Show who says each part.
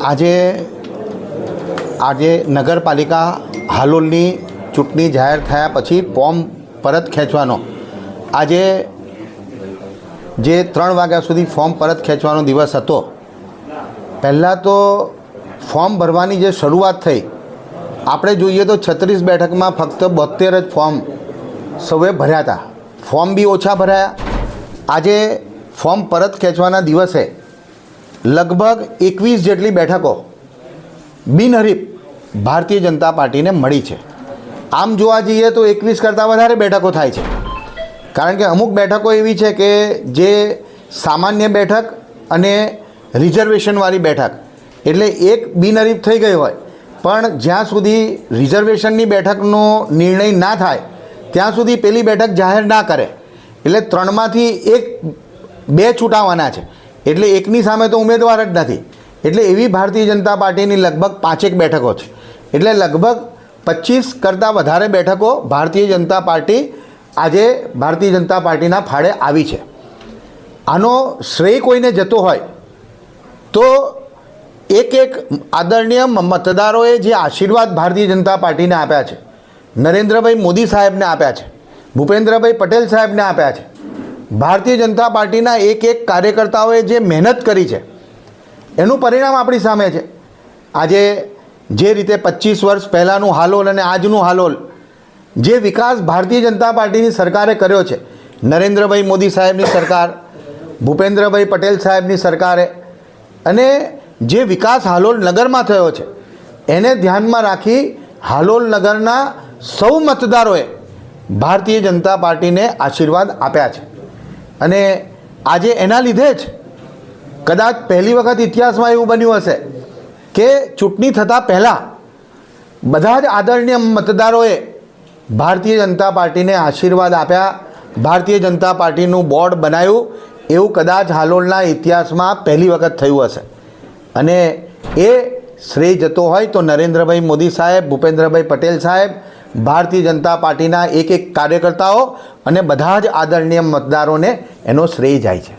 Speaker 1: આજે આજે નગરપાલિકા હાલોલની ચૂંટણી જાહેર થયા પછી ફોર્મ પરત ખેંચવાનો. આજે જે ત્રણ વાગ્યા સુધી ફોર્મ પરત ખેંચવાનો દિવસ હતો, પહેલાં તો ફોર્મ ભરવાની જે શરૂઆત થઈ, આપણે જોઈએ તો છત્રીસ બેઠકમાં ફક્ત બોતેર જ ફોર્મ સૌએ ભર્યા હતા. ફોર્મ બી ઓછા ભરાયા. આજે ફોર્મ પરત ખેંચવાના દિવસે લગભગ એકવીસ જેટલી બેઠકો બિનહરીફ ભારતીય જનતા પાર્ટીને મળી છે. આમ જોવા જઈએ તો એકવીસ કરતાં વધારે બેઠકો થાય છે. કારણ કે અમુક બેઠકો એવી છે કે જે સામાન્ય બેઠક અને રિઝર્વેશનવાળી બેઠક, એટલે એક બિનહરીફ થઈ ગઈ હોય, પણ જ્યાં સુધી રિઝર્વેશનની બેઠકનો નિર્ણય ના થાય, ત્યાં સુધી પેલી બેઠક જાહેર ના કરે, એટલે ત્રણમાંથી એક બે છૂટાવાના છે. એટલે એકની સામે તો ઉમેદવાર જ નથી. એટલે એવી ભારતીય જનતા પાર્ટીની લગભગ પાંચેક બેઠકો છે. એટલે લગભગ પચીસ કરતાં વધારે બેઠકો ભારતીય જનતા પાર્ટી આજે ભારતીય જનતા પાર્ટીના ફાળે આવી છે. આનો શ્રેય કોઈને જતો હોય તો એક એક આદરણીય મતદારોએ જે આશીર્વાદ ભારતીય જનતા પાર્ટીને આપ્યા છે, નરેન્દ્રભાઈ મોદી સાહેબને આપ્યા છે, ભૂપેન્દ્રભાઈ પટેલ સાહેબને આપ્યા છે ભારતીય જનતા પાર્ટીના એક એક કાર્યકર્તાઓએ જે મહેનત કરી છે, એનું પરિણામ આપણી સામે છે. આજે જે રીતે પચીસ વર્ષ પહેલાંનું હાલોલ અને આજનું હાલોલ, જે વિકાસ ભારતીય જનતા પાર્ટીની સરકારે કર્યો છે, નરેન્દ્રભાઈ મોદી સાહેબની સરકાર, ભૂપેન્દ્રભાઈ પટેલ સાહેબની સરકારે, અને જે વિકાસ હાલોલ નગરમાં થયો છે, એને ધ્યાનમાં રાખી હાલોલ નગરના સૌ મતદારોએ ભારતીય જનતા પાર્ટીને આશીર્વાદ આપ્યા છે. અને આજે એના લીધે જ કદાચ પહેલી વખત ઇતિહાસમાં એવું બન્યું હશે કે ચૂંટણી થતાં પહેલાં બધા જ આદરણીય મતદારોએ ભારતીય જનતા પાર્ટીને આશીર્વાદ આપ્યા, ભારતીય જનતા પાર્ટીનું બોર્ડ બનાવ્યું એવું કદાચ હાલોલના ઇતિહાસમાં પહેલી વખત થયું હશે. અને એ શ્રેય જતો હોય તો નરેન્દ્રભાઈ મોદી સાહેબ, ભૂપેન્દ્રભાઈ પટેલ સાહેબ, ભારતીય જનતા પાર્ટીના એક એક કાર્યકર્તાઓ અને બધા જ આદરણીય મતદારોને એનો શ્રેય જાય છે.